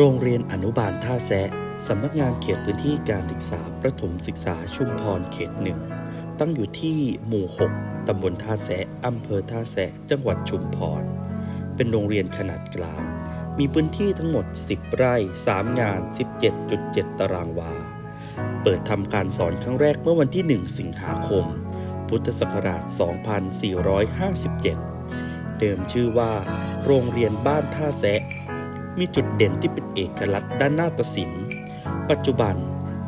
โรงเรียนอนุบาลท่าแซะสำนักงานเขตพื้นที่การศึกษาประถมศึกษาชุมพรเขตหนึ่ง ตั้งอยู่ที่หมู่ 6 ตำบลท่าแซะอำเภอท่าแซะจังหวัดชุมพร เป็นโรงเรียนขนาดกลาง มีพื้นที่ทั้งหมด 10 ไร่ 3 งาน 17.7 ตารางวา เปิดทำการสอนครั้งแรกเมื่อวันที่ 1 สิงหาคม พุทธศักราช 2457 เดิมชื่อว่า โรงเรียนบ้านท่าแซะ มีจุดเด่นที่เป็นเอกลักษณ์ด้านนาฏศิลป์ ปัจจุบัน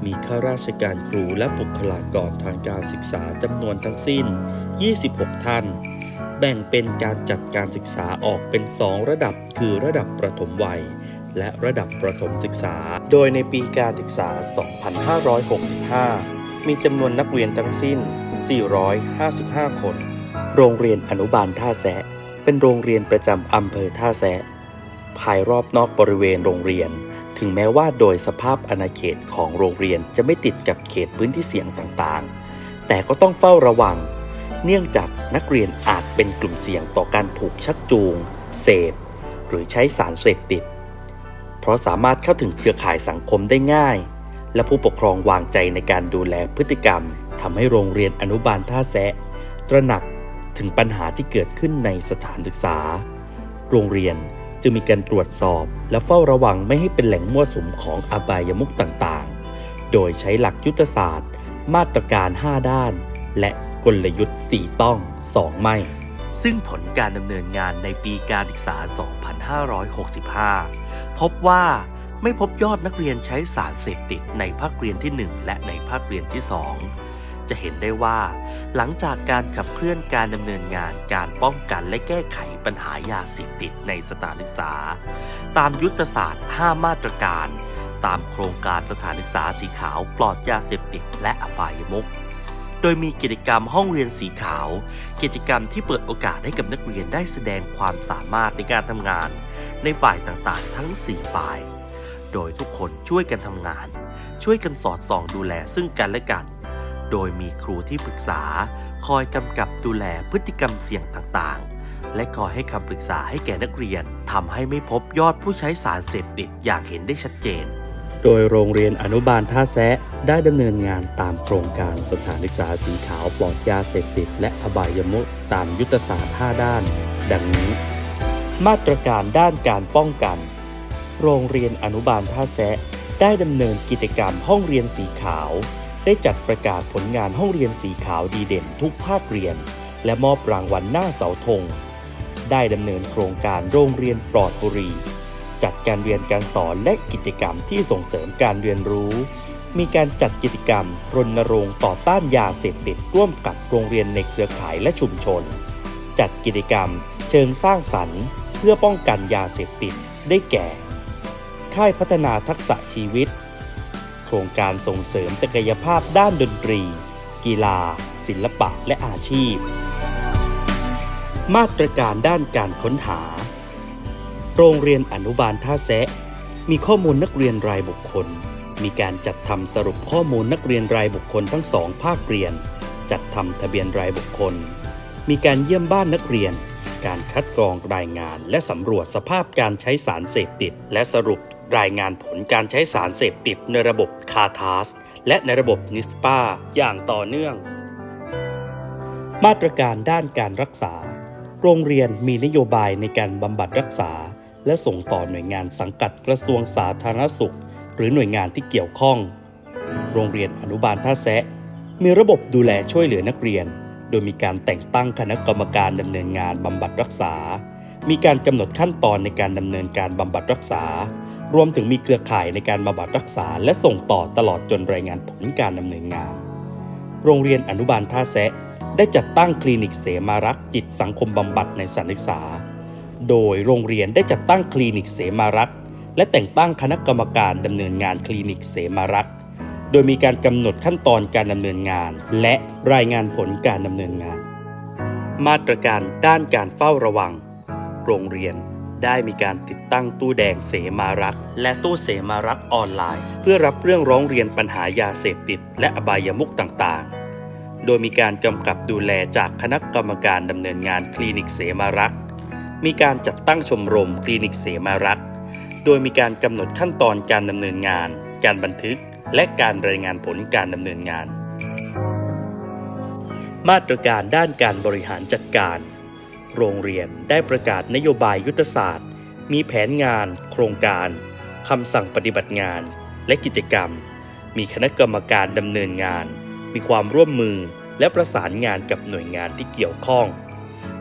มีข้าราชการครูและบุคลากรทางการศึกษาจำนวนทั้งสิ้น 26 ท่าน แบ่งเป็นการจัดการศึกษาออกเป็น 2 ระดับคือระดับประถมวัย และระดับประถมศึกษา โดยในปีการศึกษา 2565 มีจำนวนนักเรียนทั้งสิ้น 455 คน โรงเรียนอนุบาลท่าแซะเป็นโรงเรียนประจำอำเภอท่าแซะ ภายรอบนอกบริเวณโรงเรียน ถึงแม้ว่าโดยสภาพอาณาเขตของโรงเรียนจะไม่ติดกับเขตพื้นที่เสี่ยงต่างๆ แต่ก็ต้องเฝ้าระวัง เนื่องจากนักเรียนอาจเป็นกลุ่มเสี่ยงต่อการถูกชักจูง เสพ หรือใช้สารเสพติด เพราะสามารถเข้าถึงเครือข่ายสังคมได้ง่าย และผู้ปกครองวางใจในการดูแลพฤติกรรมทำให้โรงเรียนอนุบาลท่าแซะตระหนักถึงปัญหาที่เกิดขึ้นในสถานศึกษา โรงเรียน จึงมีการตรวจสอบและเฝ้าระวังไม่ให้เป็นแหล่งมั่วสุมของอบายมุขต่างๆ โดยใช้หลักยุทธศาสตร์ มาตรการ 5 ด้าน และกลยุทธ์ 4 ต้อง 2 ไม่ ซึ่งผลการดำเนินงานในปีการศึกษา 2565 พบว่าไม่พบยอดนักเรียนใช้สารเสพติดในภาคเรียนที่ 1 และในภาคเรียนที่ 2 จะเห็นได้ว่า หลังจากการขับเคลื่อนการดำเนินงานการป้องกันและแก้ไขปัญหายาเสพติดในสถานศึกษา ตามยุทธศาสตร์ 5 มาตรการ ตามโครงการสถานศึกษาสีขาวปลอดยาเสพติดและอบายมุขโดยมีกิจกรรมห้องเรียนสีขาว กิจกรรมที่เปิดโอกาสให้กับนักเรียนได้แสดงความสามารถในการทำงาน ในฝ่ายต่างๆ ทั้ง 4 ฝ่าย โดยทุกคนช่วยกันทำงาน ช่วยกันสอดส่องดูแลซึ่งกันและกัน โดยมีครูที่ปรึกษา คอยกำกับดูแลพฤติกรรมเสี่ยงต่างๆ และคอยให้คำปรึกษาให้แก่นักเรียนทำให้ไม่พบยอดผู้ใช้สารเสพติดอย่างเห็นได้ชัดเจน โดยโรงเรียนอนุบาลท่าแซะได้ดำเนินงานตามโครงการสถานศึกษาสีขาวปลอดยาเสพติด และอบายมุขตามยุทธศาสตร์ 5 ด้าน ดังนี้ มาตรการด้านการป้องกัน โรงเรียนอนุบาลท่าแซะได้ดำเนินกิจกรรมห้องเรียนสีขาว ได้จัดประกาศผลงานห้องเรียนสีขาวดีเด่นทุกภาคเรียน และมอบรางวัลหน้าเสาธง ได้ดำเนินโครงการโรงเรียนปลอดบุหรี่จัดการเรียนการสอนและกิจกรรมที่ส่งเสริมการเรียนรู้ มีการจัดกิจกรรมรณรงค์ต่อต้านยาเสพติดร่วมกับโรงเรียนในเครือข่ายและชุมชน จัดกิจกรรม เชิงสร้างสรรค์เพื่อป้องกันยาเสพติดได้แก่ ค่ายพัฒนาทักษะชีวิต ครงการส่งเสริมศักยภาพด้านดนตรี กีฬา ศิลปะและอาชีพ มาตรการด้านการค้นหา โรงเรียนอนุบาลท่าแซะ มีข้อมูลนักเรียนรายบุคคล มีการจัดทำสรุปข้อมูลนักเรียนรายบุคคลทั้งสองภาคเรียน จัดทำทะเบียนรายบุคคล มีการเยี่ยมบ้านนักเรียนการคัดกรองรายงานและสำรวจสภาพการใช้สารเสพติด และสรุป รายงานผลการใช้สารเสพติดในระบบคาทาส และในระบบนิสปาอย่างต่อเนื่อง มาตรการด้านการรักษา โรงเรียนมีนโยบายในการบำบัดรักษา และส่งต่อหน่วยงานสังกัดกระทรวงสาธารณสุข หรือหน่วยงานที่เกี่ยวข้อง โรงเรียนอนุบาลท่าแซะ มีระบบดูแลช่วยเหลือนักเรียน โดยมีการแต่งตั้งคณะกรรมการดำเนินงานบำบัดรักษามีการกำหนดขั้นตอนในการดำเนินการบำบัดรักษา รวมถึงมีเครือข่ายในการบำบัดรักษา และส่งต่อตลอดจนรายงานผลการดำเนินงาน โรงเรียนอนุบาลท่าแซะ ได้จัดตั้งคลินิกเสมารักษ์จิตสังคมบำบัดในสถานศึกษา โดยโรงเรียนได้จัดตั้งคลินิกเสมารักษ์และแต่งตั้งคณะกรรมการดำเนินงานคลินิกเสมารักษ์โดยมีการกำหนดขั้นตอนการดำเนินงาน และรายงานผลการดำเนินงาน มาตรการด้านการเฝ้าระวัง โรงเรียน ได้มีการติดตั้งตู้แดงเสมารักษ์และตู้เสมารักษ์ออนไลน์ เพื่อรับเรื่องร้องเรียนปัญหายาเสพติด และอบายมุขต่างๆ โดยมีการกำกับดูแลจากคณะกรรมการดำเนินงานคลินิกเสมารักษ์มีการจัดตั้งชมรมคลินิกเสมารักษ์โดยมีการกำหนดขั้นตอนการดำเนินงาน การบันทึก และการรายงานผลการดำเนินงาน มาตรการด้านการบริหารจัดการ โรงเรียนได้ประกาศนโยบายยุทธศาสตร์ มีแผนงาน โครงการคำสั่งปฏิบัติงาน และกิจกรรม มีคณะกรรมการดำเนินงาน มีความร่วมมือและประสานงานกับหน่วยงานที่เกี่ยวข้อง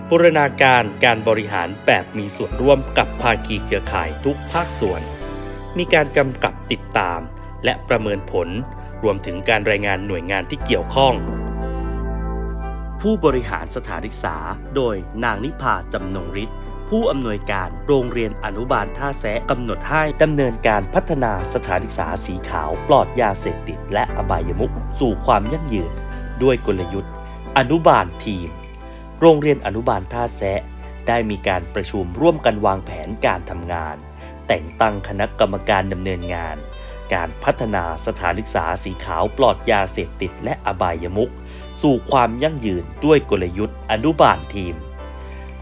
บูรณาการการบริหารแบบมีส่วนร่วมกับภาคีเครือข่ายทุกภาคส่วน มีการกำกับติดตาม และประเมินผล รวมถึงการรายงานหน่วยงานที่เกี่ยวข้อง ผู้บริหารสถานศึกษา โดยนางนิพาจำนงฤทธิ์ผู้อำนวยการโรงเรียนอนุบาลท่าแซะกำหนดให้ดำเนินการพัฒนาสถานศึกษาสีขาวปลอดยาเสพติด และอบายมุขสู่ความยั่งยืน ด้วยกลยุทธ์ อนุบาลทีม โรงเรียนอนุบาลท่าแซะได้มีการประชุมร่วมกันวางแผนการทำงาน แต่งตั้งคณะกรรมการดำเนินงาน การพัฒนาสถานศึกษาสีขาวปลอดยาเสพติดและอบายมุขสู่ความยั่งยืนด้วยกลยุทธ์อนุบาลทีม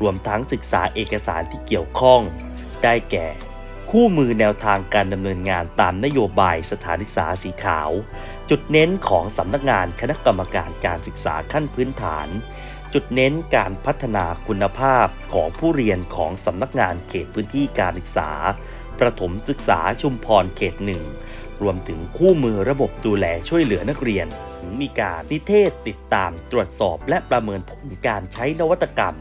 รวมทั้งศึกษาเอกสารที่เกี่ยวข้อง ได้แก่ คู่มือแนวทางการดำเนินงานตามนโยบายสถานศึกษาสีขาว จุดเน้นของสำนักงานคณะกรรมการการศึกษาขั้นพื้นฐาน จุดเน้นการพัฒนาคุณภาพของผู้เรียนของสำนักงานเขตพื้นที่การศึกษาประถมศึกษาชุมพรเขตหนึ่ง รวมถึงคู่มือระบบดูแลช่วยเหลือนักเรียนมีการนิเทศติดตามตรวจสอบและประเมินผลการใช้นวัตกรรม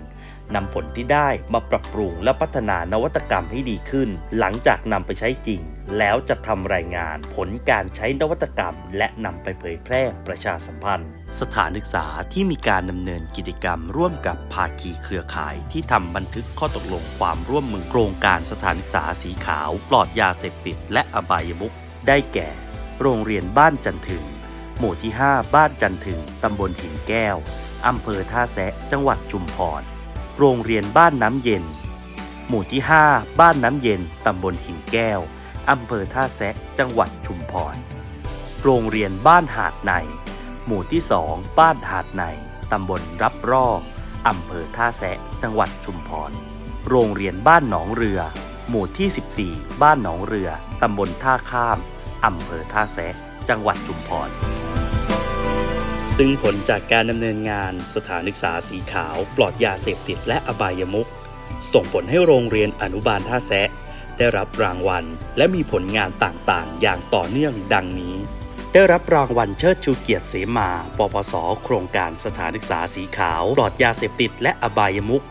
นำผลที่ได้มาปรับปรุงและพัฒนานวัตกรรมให้ดีขึ้น หลังจากนำไปใช้จริง แล้วจะทำรายงานผลการใช้นวัตกรรม และนำไปเผยแพร่ประชาสัมพันธ์ สถานศึกษาที่มีการดำเนินกิจกรรมร่วมกับภาคีเครือข่ายที่ทำบันทึกข้อตกลงความร่วมมือโครงการสถานศึกษาสีขาว ปลอดยาเสพติดและอบายมุข ได้แก่ โรงเรียนบ้านจันถึง หมู่ที่ 5 บ้านจันถึง ตำบลหินแก้ว อำเภอท่าแซะ จังหวัดชุมพร โรงเรียนบ้านน้ำเย็น หมู่ที่ 5 บ้านน้ำเย็น ตำบลหินแก้ว อำเภอท่าแซะ จังหวัดชุมพร โรงเรียนบ้านหาดใน หมู่ที่ 2 บ้านหาดใน ตำบลรับร่ออำเภอท่าแซะ จังหวัดชุมพร โรงเรียนบ้านหนองเรือ หมู่ที่ 14 บ้านหนองเรือ ตำบลท่าข้าม อำเภอท่าแซะจังหวัดชุมพร ซึ่งผลจากการดำเนินงานสถานศึกษาสีขาว ปลอดยาเสพติดและอบายมุขส่งผลให้โรงเรียนอนุบาลท่าแซะได้รับรางวัล และมีผลงานต่างๆ อย่างต่อเนื่องดังนี้ ได้รับรางวัลเชิดชูเกียรติเสมา ปปส โครงการสถานศึกษาสีขาว ปลอดยาเสพติดและอบายมุข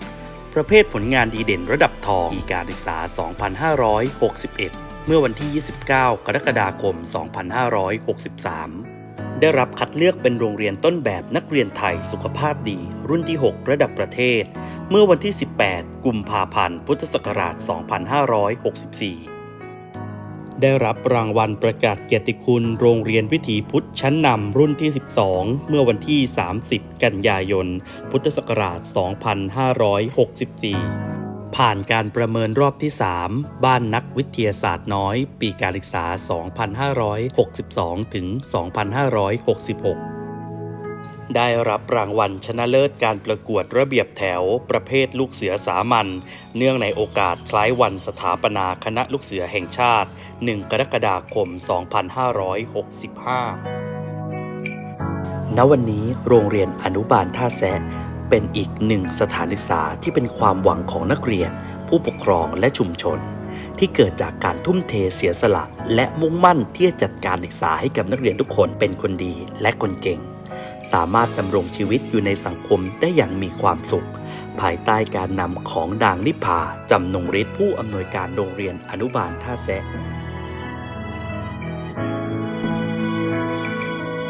ประเภทผลงานดีเด่นระดับทองปีการศึกษา 2561 เมื่อวันที่ 29 กรกฎาคม 2563 ได้รับคัดเลือกเป็นโรงเรียนต้นแบบนักเรียนไทยสุขภาพดี รุ่นที่ 6 ระดับประเทศ เมื่อวันที่ 18 กุมภาพันธ์ พุทธศักราช 2564ได้รับรางวัลประกาศเกียรติคุณโรงเรียนวิถีพุทธชั้นนำรุ่นที่ 12 เมื่อวันที่ 30 กันยายน พุทธศักราช 2564 ผ่านการประเมินรอบที่ 3 บ้านนักวิทยาศาสตร์น้อย ปีการศึกษา 2562 ถึง 2566 ได้รับรางวัลชนะเลิศการประกวดระเบียบแถว ประเภทลูกเสือสามัญ เนื่องในโอกาสคล้ายวันสถาปนาคณะลูกเสือแห่งชาติ 1 กรกฎาคม 2565 ณ วันนี้โรงเรียนอนุบาลท่าแซะ เป็นอีกหนึ่งสถานศึกษาที่เป็นความหวังของนักเรียน ผู้ปกครองและชุมชน ที่เกิดจากการทุ่มเทเสียสละ และมุ่งมั่นที่จะจัดการศึกษาให้กับนักเรียนทุกคนเป็นคนดีและคนเก่ง สามารถดำรงชีวิตอยู่ในสังคมได้อย่างมีความสุข ภายใต้การนำของนางนิพาจำนงฤทธิ์ผู้อำนวยการโรงเรียนอนุบาลท่าแซะ